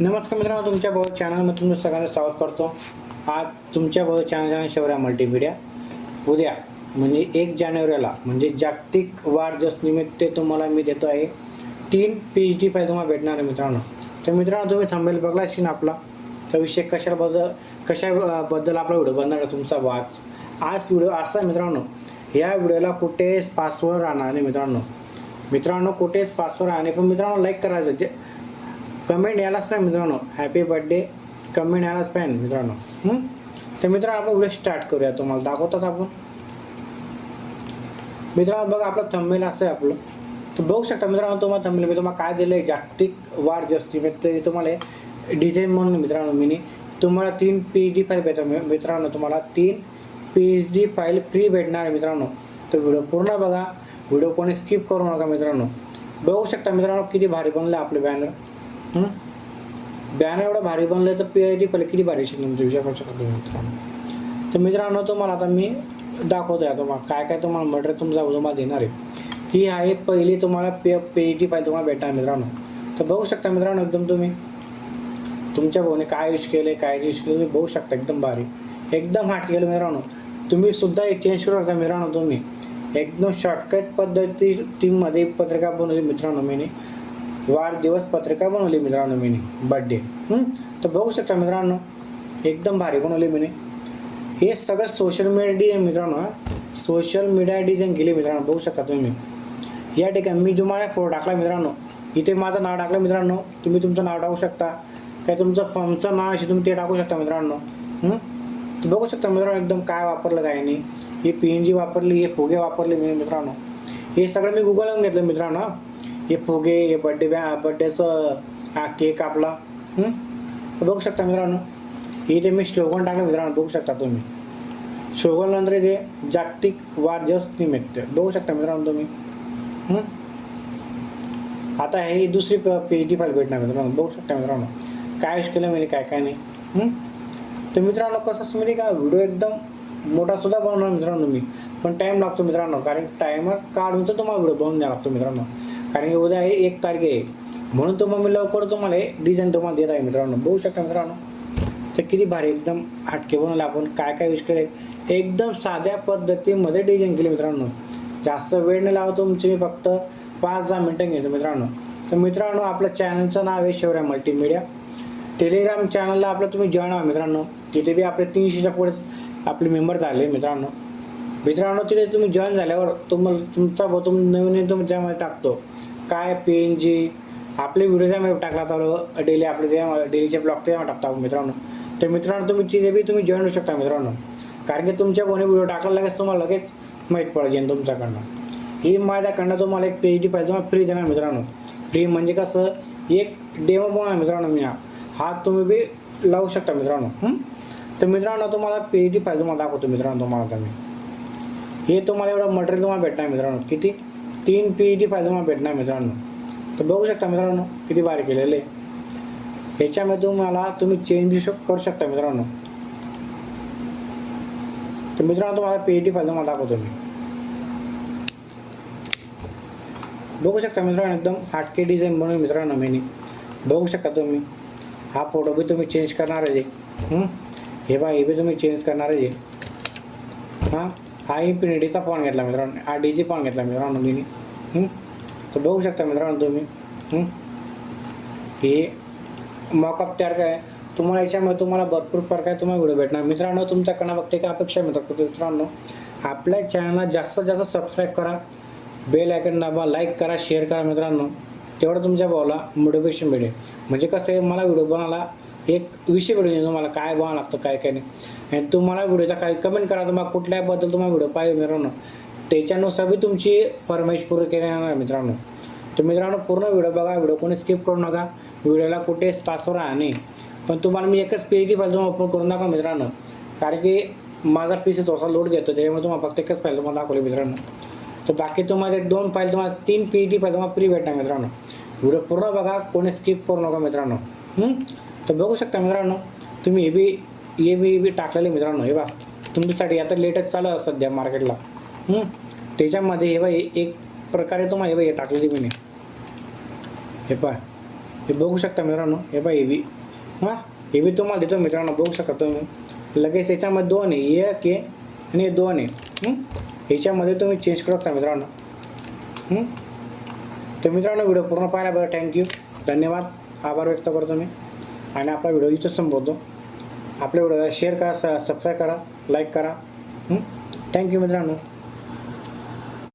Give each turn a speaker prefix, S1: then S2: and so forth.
S1: नमस्कार मित्रांनो तुमच्या भाऊ चॅनलमध्ये तुमचं सगळ्यांना स्वागत करतो. आज तुमच्या भाऊ चॅनल शौर्या मल्टीमीडिया उद्या म्हणजे एक जानेवारीला म्हणजे जागतिक वाढदिवस निमित्त तुम्हाला मी देतो आहे तीन पी एच डी फाय तुम्हाला भेटणार आहे मित्रांनो. तर मित्रांनो तुम्ही थांबेल बघला असेल आपला तर विषय कशाबद्दल कशाबद्दल आपला व्हिडिओ बनणार आहे तुमचा वाच आज? व्हिडिओ असा मित्रांनो या व्हिडिओला कुठेच पासवर्ड राहणार नाही मित्रांनो. मित्रांनो कुठेच पासवर्ड राहणे पण मित्रांनो लाईक करायचं जे कमेंट यायलाच पाहिजे मित्रांनो. हॅपी बर्थडे कमेंट यायलाच पाहिजे मित्रांनो. तर मित्रांनो आपण व्हिडिओ स्टार्ट करूया. तुम्हाला दाखवतात आपण. मित्रांनो बघा आपलं थंबेल असं आहे आपलं. तर बघू शकता मित्रांनो तुम्हाला थंबेल मी तुम्हाला काय दिलं आहे जागतिक वाढदिवस निमित्त ते तुम्हाला डिझाईन म्हणून मित्रांनो मी तुम्हाला तीन पी एच डी फाईल भेटतो मित्रांनो तुम्हाला तीन P H D file free भेटणार आहे मित्रांनो. तर व्हिडिओ पूर्ण बघा. व्हिडिओ कोणी स्किप करू नका मित्रांनो. बघू शकता मित्रांनो किती भारी बनलं आपलं बॅनर बॅनर एवढं भारी बनलं तर पी आय डी पहिले किती भारी असेल तुमचा विचार तुम्ही मित्रांनो. तर मित्रांनो तुम्हाला आता मी दाखवतो आहे तुम्हाला काय काय तुम्हाला मर्डर तुमचा तुम्हाला देणार आहे. ही आहे पहिली तुम्हाला पे पे टी पाहिजे तुम्हाला भेटणार मित्रांनो. तर बघू शकता मित्रांनो एकदम तुम्ही. तुमच्या भाऊने काय यूज केले काय यूज केलं तुम्ही बघू शकता एकदम भारी. एकदम हाट केलं मित्रांनो. तुम्ही सुद्धा एक चेंज करू शकता मित्रांनो तुम्ही. एकदम शॉर्टकट पद्धती टीममध्ये पत्रिका बनवली मित्रांनो मी. वाढदिवस पत्रिका बनवली मित्रांनो मी बड्डे तर बघू शकता मित्रांनो एकदम भारी बनवली मी हे सगळं सोशल मीडिया मित्रांनो सोशल मीडिया डिझाईन केली मित्रांनो बघू शकता तुम्ही. या ठिकाणी मी तुम्हाला फोटो टाकला मित्रांनो. इथे माझं नाव टाकलं मित्रांनो तुम्ही तुमचं नाव टाकू शकता. काय तुमचं फॉर्मचं नाव असे तुम्ही ते टाकू शकता मित्रांनो. तर बघू शकता मित्रांनो एकदम काय वापरलं काय नाही. हे पी एन जी वापरली हे फुगे वापरले मी मित्रांनो. हे सगळं मी गुगलवरून घेतलं मित्रांनो हे फुगे हे बड्डे बॅ बड्डेचं हा केक आपला बघू शकता मित्रांनो इथे मी स्लोगन टाकलं मित्रांनो बघू शकता तुम्ही. स्लोगन नंतर इथे जागतिक वाढदिवस निमित्त. बघू शकता मित्रांनो तुम्ही. आता हे दुसरी पी एच डी फाईल भेटणार मित्रांनो बघू शकता मित्रांनो. काय यूज केलं मी काय काय नाही. तर मित्रांनो कसं असं म्हणजे का? व्हिडिओ एकदम मोठा सुद्धा बनवणार मित्रांनो मी. पण टाईम लागतो मित्रांनो कारण टायमर काढूनच तुम्हाला व्हिडिओ बनवून द्यावा लागतो मित्रांनो. कारण की उद्या हे एक तारीख. आहे म्हणून तुम्हाला मी लवकर तुम्हाला हे डिझाईन तुम्हाला देत आहे मित्रांनो. बघू शकता मित्रांनो. तर किती भारी एकदम हटके बनवले आपण. काय काय यूज केले एकदम साध्या पद्धतीमध्ये डिझाईन केली मित्रांनो. जास्त वेळ नाही लावतो तुमची मी फक्त पाच दहा मिनटं घेतो मित्रांनो. तर मित्रांनो आपल्या चॅनलचं नाव आहे शिवराय मल्टीमीडिया टेलिग्राम चॅनलला आपलं तुम्ही जॉईन व्हा मित्रांनो. तिथे बी आपले तीनशेच्या पुढे आपले मेंबर झाले मित्रांनो. मित्रांनो तिथे तुम्ही जॉईन झाल्यावर तुम्हाला तुमचा भाऊ तुम नवीन नवीन तुम्ही त्यामध्ये टाकतो. काय पी एन जी आपले व्हिडिओ त्यामध्ये टाकला तर डेली आपले जे डेलीचे ब्लॉग ते टाकतो हो मित्रांनो. तर मित्रांनो तुम्ही तिथे बी तुम्ही जॉईन होऊ शकता मित्रांनो. कारण की तुमच्या कोणी व्हिडिओ टाकला लगेच तुम्हाला लगेच माहीत पडेल तुमच्याकडनं. ही माझ्याकडनं तुम्हाला एक पी एच डी पाहिजे तुम्हाला फ्री देणार मित्रांनो. फ्री म्हणजे कसं एक डेमो बनवणार मित्रांनो मी हा. तुम्ही बी लावू शकता मित्रांनो. तर मित्रांनो तुम्हाला पी एच डी पाहिजे तुम्हाला दाखवतो मित्रांनो तुम्हाला तुम्ही मी. हे तुम्हाला एवढं मटेरियल तुम्हाला भेटणार मित्रांनो. किती? तीन पी ई डी फाईल तुम्हाला भेटणार मित्रांनो. तर बघू शकता मित्रांनो किती बारीक केलेले याच्यामध्ये ह्याच्यामध्ये तुम्हाला तुम्ही चेंज बी शक- करू शकता मित्रांनो. तर मित्रांनो तुम्हाला पी ई टी फाईल तुम्हाला दाखवतो मी. बघू शकता मित्रांनो एकदम हाटके डिझाईन बनवून मित्रांनो मी. बघू शकता तुम्ही. हा फोटो बी तुम्ही चेंज करणार आहे. हे? बा हे बी तुम्ही चेंज करणार आहे. हां? हा इन्फिनिटीचा पॉन घेतला मित्रांनो. हा डी जी घेतला मित्रांनो मी तर बघू शकता मित्रांनो तुम्ही. हे मॉकअप तयार काय? तुम्हाला याच्यामध्ये तुम्हाला भरपूर प्रकारे तुम्हाला व्हिडिओ भेटणार. मित्रांनो तुमच्याकडनं फक्त एक अपेक्षा मित्र मित्रांनो? आपल्या चॅनलला जास्तीत जास्त सबस्क्राईब करा. बेल आयकन दाबा लाईक करा शेअर करा मित्रांनो. तेवढं तुमच्या भावाला मोटिवेशन मिळेल म्हणजे कसं आहे मला व्हिडिओ बनायला एक विषय घडून तुम्हाला काय बनावं लागतं काय काय नाही. आणि तुम्हाला व्हिडिओचा काय कमेंट करा तुम्हाला कुठल्याबद्दल तुम्हाला व्हिडिओ पाहिजे मित्रांनो. त्याच्यानुसार बी तुमची फरमाईश पूर्ण केली जाणार मित्रांनो. तर मित्रांनो पूर्ण व्हिडिओ बघा व्हिडिओ कोणी स्किप करू नका. व्हिडिओला कुठे पासवर आहे नाही. पण तुम्हाला मी एकच पी डी फाईल तुम्हाला ओपन करून दाखवा मित्रांनो. कारण की माझा पी सी थोडासा लोड घेतो त्याच्यामुळे तुम्हाला फक्त एकच फाईल तुम्हाला दाखवली मित्रांनो. तर बाकी तुम्हाला दोन फाईल तुम्हाला तीन पी टी फाईल तुम्हाला फ्री भेटणार मित्रांनो. व्हिडिओ पूर्ण बघा कोणी स्किप करू नका मित्रांनो. तर बघू शकता मित्रांनो तुम्ही हे बी हे बी हे बी टाकलेले मित्रांनो हे बा तुमच्यासाठी आता लेटेस्ट चालू आहे सध्या मार्केटला. त्याच्यामध्ये हे बा हे एक प्रकारे तुम्हाला हे बा हे टाकलेली मी. हे पा हे बघू शकता मित्रांनो हे पहा हे बी. हां हे बी तुम्हाला देतो मित्रांनो बघू शकता तुम्ही. लगेच याच्यामध्ये दोन आहे एक आहे आणि हे दोन आहे. याच्यामध्ये ह्याच्यामध्ये तुम्ही चेंज करू शकता मित्रांनो. तर मित्रांनो व्हिडिओ पूर्ण पाहिल्याबद्दल थँक्यू धन्यवाद. आभार व्यक्त करतो मी. आणि आपला व्हिडिओ इथंच संबोधतो आपल्या व्हिडिओला शेअर करा स सबस्क्राईब करा. लाईक करा थँक्यू मित्रांनो.